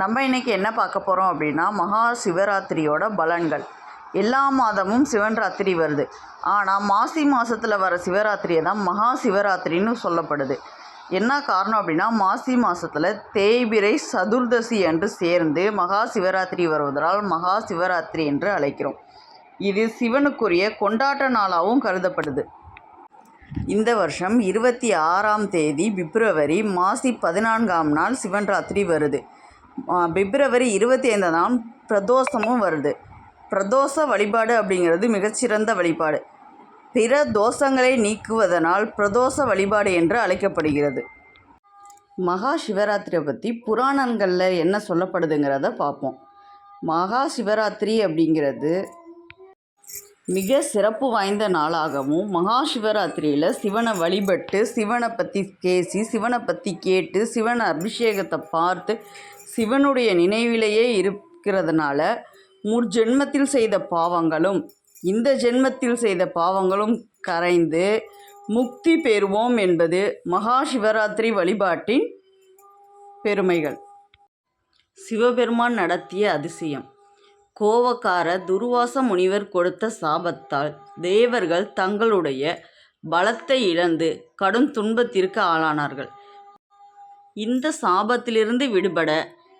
நம்ம இன்றைக்கி என்ன பார்க்க போகிறோம் அப்படின்னா மகா சிவராத்திரியோட பலன்கள். எல்லா மாதமும் சிவன் ராத்திரி வருது. ஆனால் மாசி மாதத்தில் வர சிவராத்திரியை தான் மகா சிவராத்திரின்னு சொல்லப்படுது. என்ன காரணம் அப்படின்னா மாசி மாதத்தில் தேய்பிரை சதுர்தசி என்று சேர்ந்து மகா சிவராத்திரி வருவதால் மகா சிவராத்திரி என்று அழைக்கிறோம். இது சிவனுக்குரிய கொண்டாட்ட நாளாகவும் கருதப்படுது. இந்த வருஷம் இருபத்தி ஆறாம் தேதி பிப்ரவரி மாசி பதினான்காம் நாள் சிவன் ராத்திரி வருது. பிப்ரவரி இருபத்தி ஐந்தாம் நாள் பிரதோஷமும் வருது. பிரதோஷ வழிபாடு அப்படிங்கிறது மிகச்சிறந்த வழிபாடு. பிற தோஷங்களை நீக்குவதனால் பிரதோஷ வழிபாடு என்று அழைக்கப்படுகிறது. மகா சிவராத்திரியை பற்றி புராணங்களில் என்ன சொல்லப்படுதுங்கிறத பார்ப்போம். மகா சிவராத்திரி அப்படிங்கிறது மிக சிறப்பு வாய்ந்த நாளாகவும் மகா சிவராத்திரியில் சிவனை வழிபட்டு சிவனை பற்றி பேசி சிவனை பற்றி கேட்டு சிவனை அபிஷேகத்தை பார்த்து சிவனுடைய நினைவிலேயே இருக்கிறதுனால முற்ஜென்மத்தில் செய்த பாவங்களும் இந்த ஜென்மத்தில் செய்த பாவங்களும் கரைந்து முக்தி பெறுவோம் என்பது மகா சிவராத்திரி வழிபாட்டின் பெருமைகள். சிவபெருமான் நடத்திய அதிசயம். கோவக்கார துர்வாச முனிவர் கொடுத்த சாபத்தால் தேவர்கள் தங்களுடைய பலத்தை இழந்து கடும் துன்பத்திற்கு ஆளானார்கள். இந்த சாபத்திலிருந்து விடுபட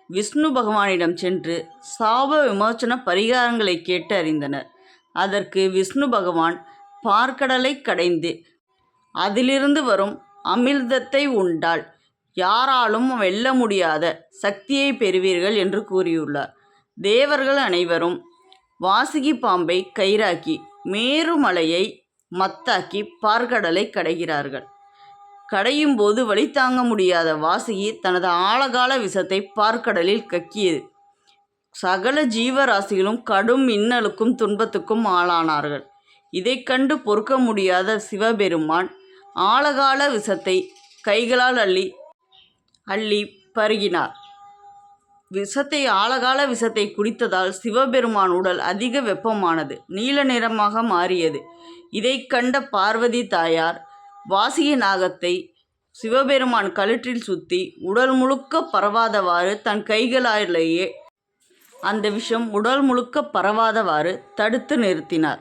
விஷ்ணு பகவானிடம் சென்று சாப விமோச்சன பரிகாரங்களை கேட்டு அறிந்தனர். அதற்கு விஷ்ணு பகவான் பார்க்கடலை கடைந்து அதிலிருந்து வரும் அமிர்தத்தை உண்டால் யாராலும் வெல்ல முடியாத சக்தியை பெறுவீர்கள் என்று கூறியுள்ளார். தேவர்கள் அனைவரும் வாசுகி பாம்பை கயிறாக்கி மேருமலையை மத்தாக்கி பார்க்கடலை கடைகிறார்கள். கடையும் போது வழி தாங்க முடியாத வாசுகி தனது ஆழகால விஷத்தை பார்க்கடலில் கக்கியது. சகல ஜீவராசிகளும் கடும் இன்னலுக்கும் துன்பத்துக்கும் ஆளானார்கள். இதைக் கண்டு பொறுக்க முடியாத சிவபெருமான் ஆழகால விஷத்தை கைகளால் அள்ளி அள்ளி பருகினார். விஷத்தை ஆழகால விஷத்தை குடித்ததால் சிவபெருமான் உடல் அதிக வெப்பமானது நீல நிறமாக மாறியது. இதைக் கண்ட பார்வதி தாயார் வாசிய நாகத்தை சிவபெருமான் கழுற்றில் சுத்தி உடல் முழுக்க பரவாதவாறு தன் கைகளாலேயே அந்த விஷம் உடல் முழுக்க பரவாதவாறு தடுத்து நிறுத்தினார்.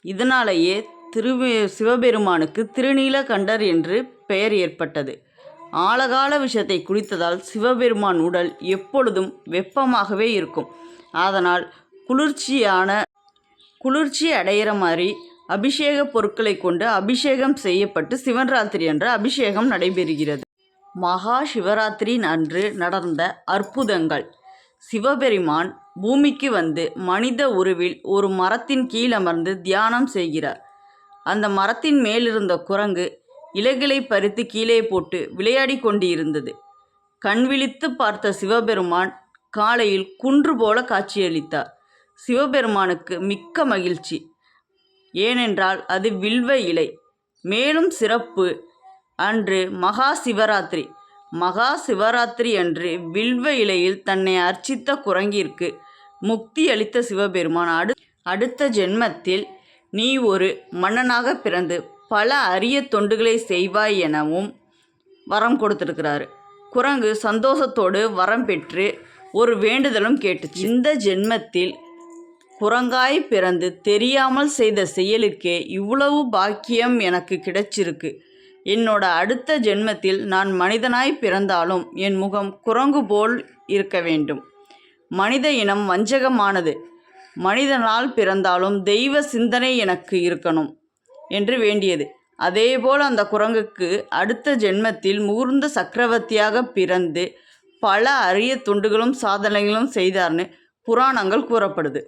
இதனாலேயே திரு சிவபெருமானுக்கு திருநீலகண்டர் என்று பெயர் ஏற்பட்டது. ஆழகால விஷத்தை குடித்ததால் சிவபெருமான் உடல் எப்பொழுதும் வெப்பமாகவே இருக்கும். அதனால் குளிர்ச்சியான குளிர்ச்சி அடையிற மாதிரி அபிஷேக பொருட்களை கொண்டு அபிஷேகம் செய்யப்பட்டு சிவராத்திரி அன்று அபிஷேகம் நடைபெறுகிறது. மகா சிவராத்திரி அன்று நடந்த அற்புதங்கள். சிவபெருமான் பூமிக்கு வந்து மனித உருவில் ஒரு மரத்தின் கீழ் அமர்ந்து தியானம் செய்கிறார். அந்த மரத்தின் மேலிருந்த குரங்கு இலைகளை பறித்து கீழே போட்டு விளையாடி கொண்டிருந்தது. கண்விழித்து பார்த்த சிவபெருமான் காலையில் குன்று போல காட்சியளித்தார். சிவபெருமானுக்கு மிக்க மகிழ்ச்சி. ஏனென்றால் அது வில்வ இலை. மேலும் சிறப்பு. அன்று மகா சிவராத்திரி மகா சிவராத்திரி அன்று வில்வ இலையில் தன்னை அர்ச்சித்த குரங்கிற்கு முக்தி அளித்த சிவபெருமான். அடு அடுத்த ஜென்மத்தில் நீ ஒரு மன்னனாக பிறந்து பல அரிய தொண்டுகளை செய்வாய் எனவும் வரம் கொடுத்துருக்கிறாரு. குரங்கு சந்தோஷத்தோடு வரம் பெற்று ஒரு வேண்டுதலும் கேட்டுச்சு. இந்த ஜென்மத்தில் குரங்காய் பிறந்து தெரியாமல் செய்த செயலுக்கே இவ்வளவு பாக்கியம் எனக்கு கிடைச்சிருக்கு. என்னோட அடுத்த ஜென்மத்தில் நான் மனிதனாய் பிறந்தாலும் என் முகம் குரங்கு போல் இருக்க வேண்டும். மனித இனம் வஞ்சகமானது. மனிதனால் பிறந்தாலும் தெய்வ சிந்தனை எனக்கு இருக்கணும் என்று வேண்டியது. அதேபோல் அந்த குரங்குக்கு அடுத்த ஜென்மத்தில் முகூர்ந்த சக்கரவர்த்தியாக பிறந்து பல அரிய துண்டுகளும் சாதனைகளும் செய்தார்னு புராணங்கள் கூறப்படுது.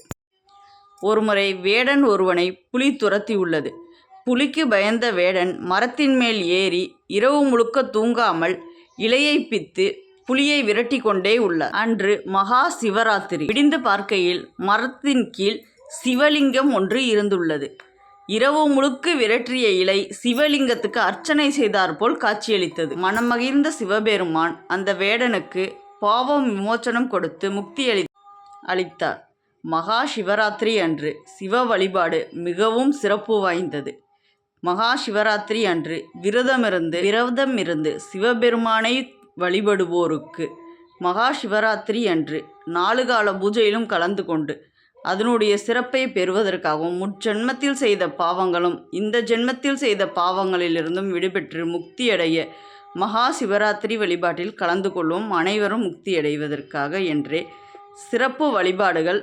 ஒருமுறை வேடன் ஒருவனை புலி துரத்தி உள்ளது புலிக்கு பயந்த வேடன் மரத்தின் மேல் ஏறி இரவு முழுக்க தூங்காமல் இலையை பித்து புலியை விரட்டி கொண்டே உள்ளார். அன்று மகா சிவராத்திரி. விடிந்து பார்க்கையில் மரத்தின் கீழ் சிவலிங்கம் ஒன்று இருந்துள்ளது. இரவு முழுக்க விரட்டிய இலை சிவலிங்கத்துக்கு அர்ச்சனை செய்தாற்போல் காட்சியளித்தது. மனமகிழ்ந்த சிவபெருமான் அந்த வேடனுக்கு பாவம் விமோச்சனம் கொடுத்து முக்தி அளி அளித்தார். மகா சிவராத்திரி அன்று சிவ வழிபாடு மிகவும் சிறப்பு வாய்ந்தது. மகா சிவராத்திரி அன்று விரதமிருந்து விரதம் இருந்து சிவபெருமானை வழிபடுவோருக்கு மகா சிவராத்திரி அன்று நாலு கால பூஜையிலும் கலந்து கொண்டு அதனுடைய சிறப்பை பெறுவதற்காகவும் முற்ஜென்மத்தில் செய்த பாவங்களும் இந்த ஜென்மத்தில் செய்த பாவங்களிலிருந்தும் விடுபெற்று முக்தியடைய மகா சிவராத்திரி வழிபாட்டில் கலந்து கொள்வோம். அனைவரும் முக்தியடைவதற்காக என்றே சிறப்பு வழிபாடுகள்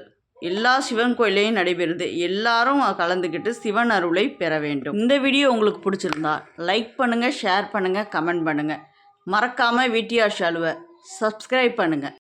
எல்லா சிவன் கோயிலையும் நடைபெறுது. எல்லாரும் கலந்துக்கிட்டு சிவன் அருளை பெற வேண்டும். இந்த வீடியோ உங்களுக்கு பிடிச்சிருந்தா லைக் பண்ணுங்கள் ஷேர் பண்ணுங்கள் கமெண்ட் பண்ணுங்கள் மறக்காமல் விடிஆர் ஷாலுவை சப்ஸ்கிரைப் பண்ணுங்கள்